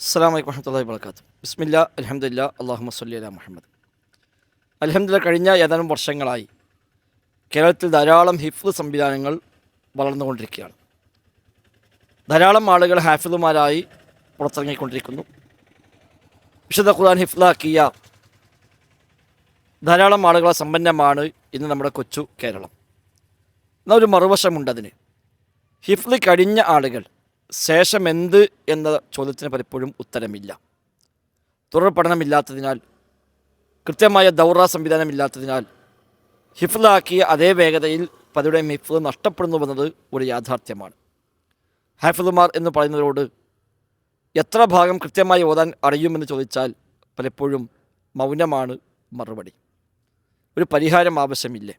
അസ്സാം വലൈക്കും വഹമത്തല്ലാ വാത്തു ബിസ്മില്ല അലഹമില്ല അള്ളാഹു സല്ലി അല മുഹമ്മദ്. അലഹമില്ല കഴിഞ്ഞ ഏതാനും വർഷങ്ങളായി കേരളത്തിൽ ധാരാളം ഹിഫ്ദ് സംവിധാനങ്ങൾ വളർന്നുകൊണ്ടിരിക്കുകയാണ്. ധാരാളം ആളുകൾ ഹാഫിദുമാരായി പുറത്തിറങ്ങിക്കൊണ്ടിരിക്കുന്നു. വിശുദ്ധ ഖുർആൻ ഹിഫ്ലാക്കിയ ധാരാളം ആളുകളെ സമ്പന്നമാണ് ഇന്ന് നമ്മുടെ കൊച്ചു കേരളം. എന്നാൽ ഒരു മറുവശമുണ്ടതിന് ഹിഫ്ല് കഴിഞ്ഞ ആളുകൾ ശേഷം എന്ത് എന്ന ചോദ്യത്തിന് പലപ്പോഴും ഉത്തരമില്ല. തുടർ പഠനമില്ലാത്തതിനാൽ കൃത്യമായ ദൗറ സംവിധാനമില്ലാത്തതിനാൽ ഹിഫ്ലാക്കിയ അതേ വേഗതയിൽ പലരുടെയും ഹിഫ്ല് നഷ്ടപ്പെടുന്നുവെന്നത് ഒരു യാഥാർത്ഥ്യമാണ്. ഹാഫിദുമാർ എന്ന് പറയുന്നവരോട് എത്ര ഭാഗം കൃത്യമായി ഓതാൻ അറിയുമെന്ന് ചോദിച്ചാൽ പലപ്പോഴും മൗനമാണ് മറുപടി. ഒരു പരിഹാരം ആവശ്യമില്ലേ?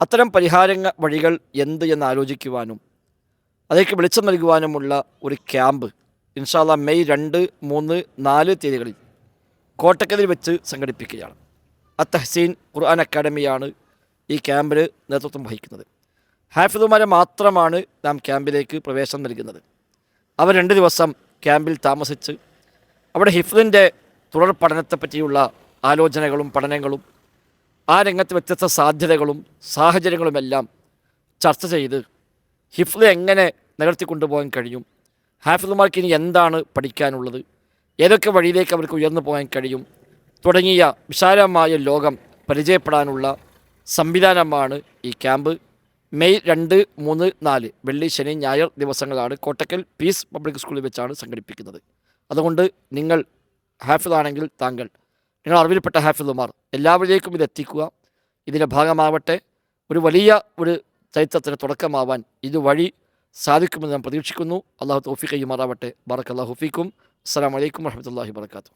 അത്തരം പരിഹാര വഴികൾ എന്ത് എന്ന് ആലോചിക്കുവാനും അതേക്ക് വെളിച്ചം നൽകുവാനുമുള്ള ഒരു ക്യാമ്പ്. ഇൻഷാല്ല മെയ് രണ്ട് മൂന്ന് നാല് തീയതികളിൽ കോട്ടക്കലിൽ വെച്ച് സംഘടിപ്പിക്കുകയാണ്. അത്തഹസീൻ ഖുർആൻ അക്കാഡമിയാണ് ഈ ക്യാമ്പിന് നേതൃത്വം വഹിക്കുന്നത്. ഹാഫിദുമാരെ മാത്രമാണ് നാം ക്യാമ്പിലേക്ക് പ്രവേശനം നൽകുന്നത്. അവർ രണ്ട് ദിവസം ക്യാമ്പിൽ താമസിച്ച് അവിടെ ഹിഫ്ലിന്റെ തുടർ പഠനത്തെപ്പറ്റിയുള്ള ആലോചനകളും പഠനങ്ങളും ആ രംഗത്ത് വ്യത്യസ്ത സാധ്യതകളും സാഹചര്യങ്ങളുമെല്ലാം ചർച്ച ചെയ്ത് ഹിഫ്ല് എങ്ങനെ നിലർത്തി കൊണ്ടുപോകാൻ കഴിയും. ഹാഫിദുമാർക്ക് ഇനി എന്താണ് പഠിക്കാനുള്ളത്? ഏതൊക്കെ വഴിയിലേക്ക് അവർക്ക് ഉയർന്നു പോകാൻ കഴിയും? തുടങ്ങിയ വിശാലമായ ലോകം പരിചയപ്പെടാനുള്ള സംവിധാനമാണ് ഈ ക്യാമ്പ്. മെയ് രണ്ട് മൂന്ന് നാല് വെള്ളി ശനി ഞായർ ദിവസങ്ങളാണ് കോട്ടക്കൽ പീസ് പബ്ലിക് സ്കൂളിൽ വെച്ചാണ് സംഘടിപ്പിക്കുന്നത്. അതുകൊണ്ട് നിങ്ങൾ ഹാഫിദാണെങ്കിൽ താങ്കൾ നിങ്ങൾ അറിവിൽപ്പെട്ട ഹാഫിദുമാർ എല്ലാവരിലേക്കും ഇത് എത്തിക്കുക. ഇതിന്റെ ഭാഗമാവട്ടെ ഒരു വലിയ ഒരു ചരിത്രത്തിന് തുടക്കമാവാൻ ഇതുവഴി സാധിക്കുമെന്ന് ഞാൻ പ്രതീക്ഷിക്കുന്നു. അള്ളാഹു തൗഫീഖ് ചെയ്യുമാറാവട്ടെ ബറക്കല്ലാഹു ഫീക്കും. അസ്സാം വലൈക്കും വർഹമത്തല്ലാഹി വർക്കാത്തു